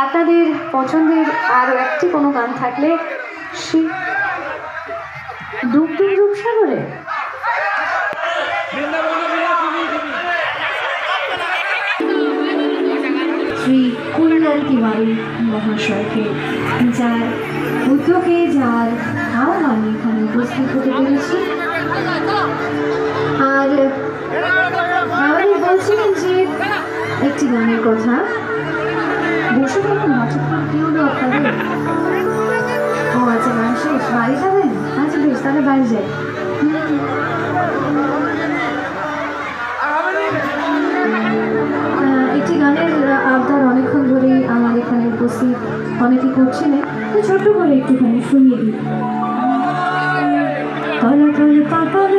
আপনাদের পছন্দের আরও একটি কোনো গান থাকলে দক্ষিণ রূপসাগরে? শ্রী কুল্লাল তিওয়ারি মহাশয়কে যার উদ্যোগে যার আহ্বানে এখানে উপস্থিত হতে পেরেছি। আর বলছিলেন যে একটি গানের কথা। ও আচ্ছা গান শেষ। বাড়ি যাবেন আচ্ছা বেশ, তাহলে বাড়ি যাই। একটি গানের আবদার অনেকক্ষণ ধরেই আমার এখানে উপস্থিত অনেকে করছিলেন তো ছোট্ট করে একটুখানি শুনিয়ে দিই। তলে তলে পাতাল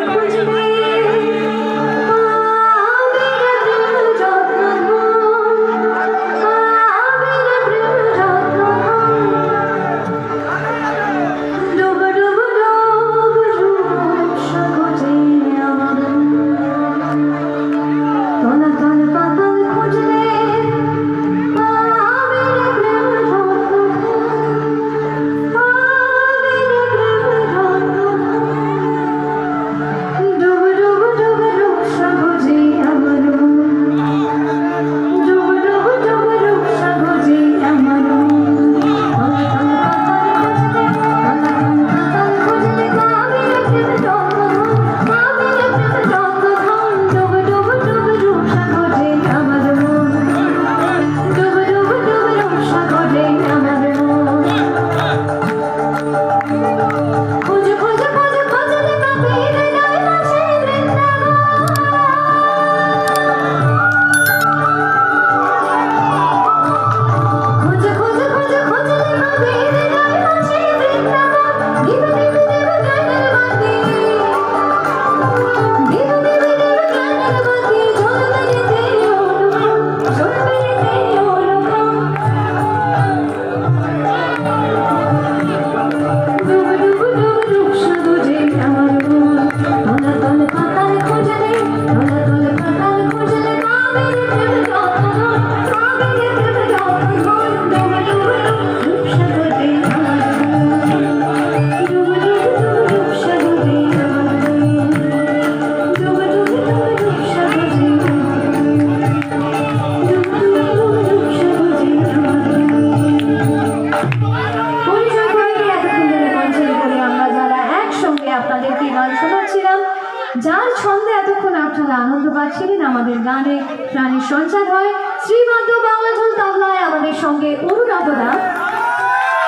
পাচ্ছিলেন আমাদের গানে প্রাণীর সঞ্চার হয়। শ্রীমন্ত বাংলা তাবলায় আমাদের সঙ্গে অরুণাবদা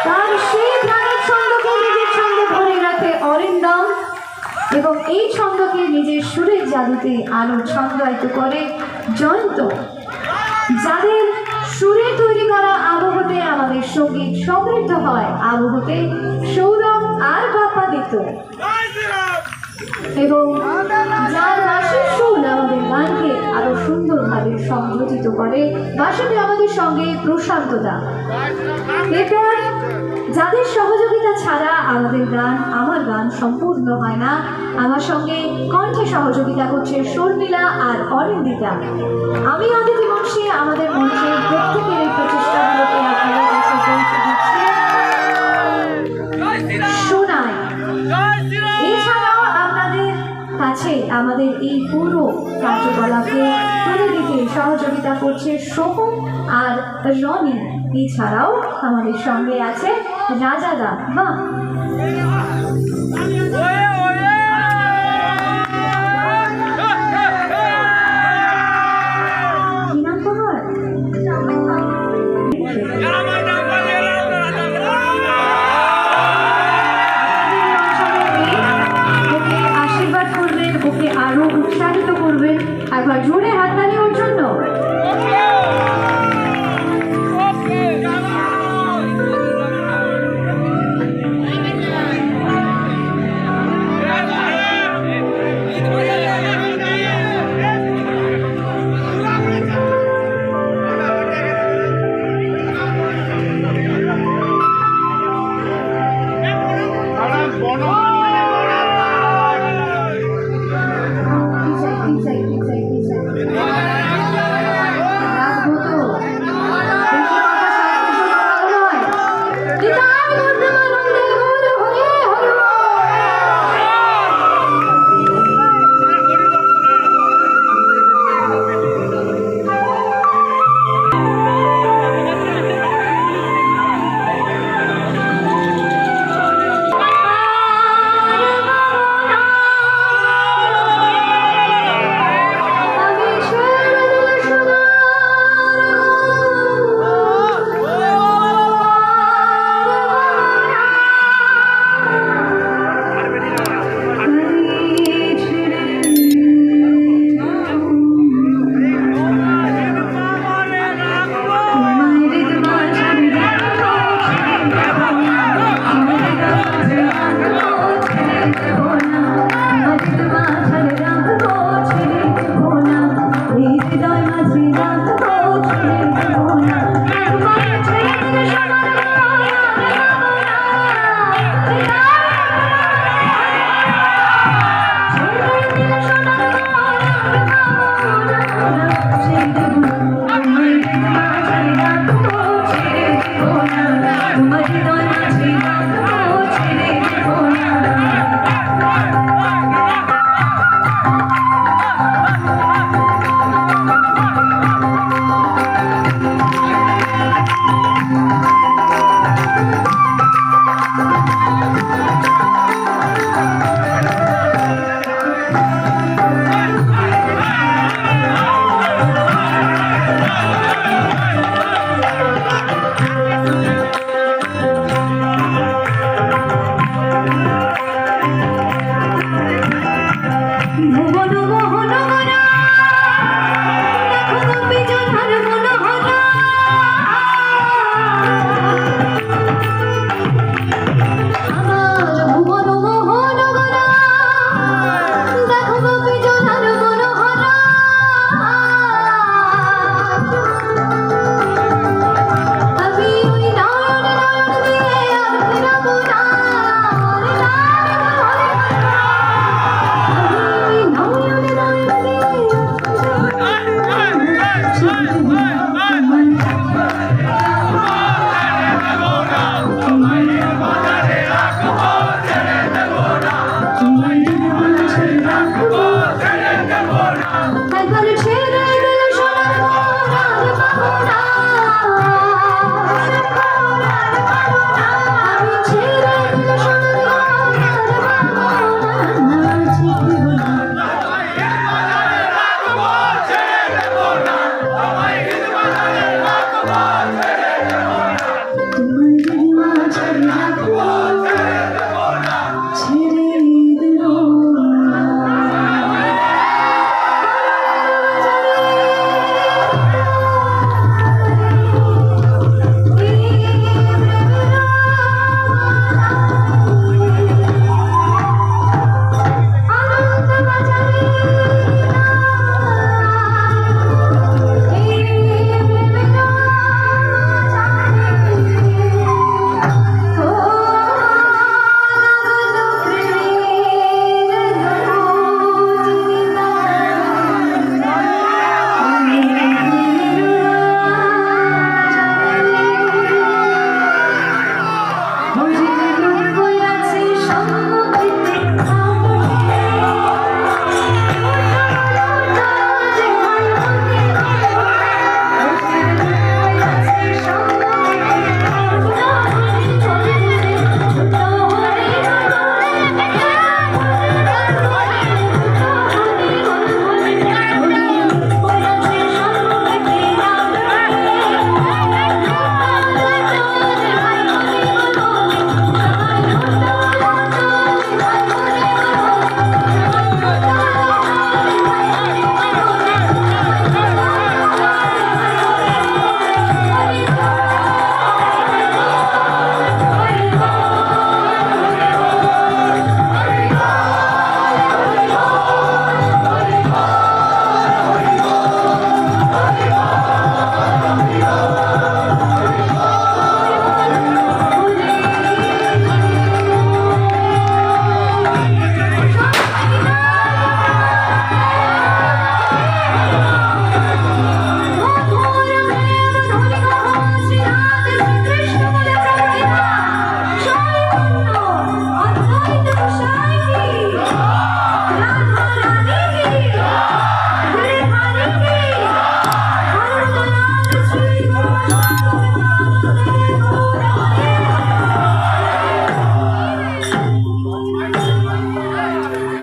তার সেই প্রাণীর ছন্দকে নিজের ছন্দে ধরে রাখে অরিন্দম এবং এই ছন্দকে নিজের সুরের জাদুতে আলো ছন্দায়িত করে জয়ন্ত। যাদের সুরে তৈরি করা আবহতে আমাদের সংগীত সমৃদ্ধ হয়। আবহতে সৌরভ আর বাপ্পাদিত্য। এবং যার আমাদের গানকে আরও সুন্দরভাবে সংযোজিত করে। বাসাতে আমাদের সঙ্গে প্রশান্তদা এরপর যাদের সহযোগিতা ছাড়া আমাদের গান, আমার গান সম্পূর্ণ হয় না, আমার সঙ্গে কণ্ঠে সহযোগিতা করছে শর্মিলা আর অরিন্দিতা। আমি অদিতি বংশী, আমাদের মঞ্চে প্রত্যেকের এই প্রচেষ্টাগুলোকে আপনাদের আছে আমাদের এই পুরো কার্যকলাপে তুলে দিতে সহযোগিতা করছে সোহম আর রনি। এছাড়াও আমাদের সঙ্গে আছে রাজাদা বা কি নাম তোমার?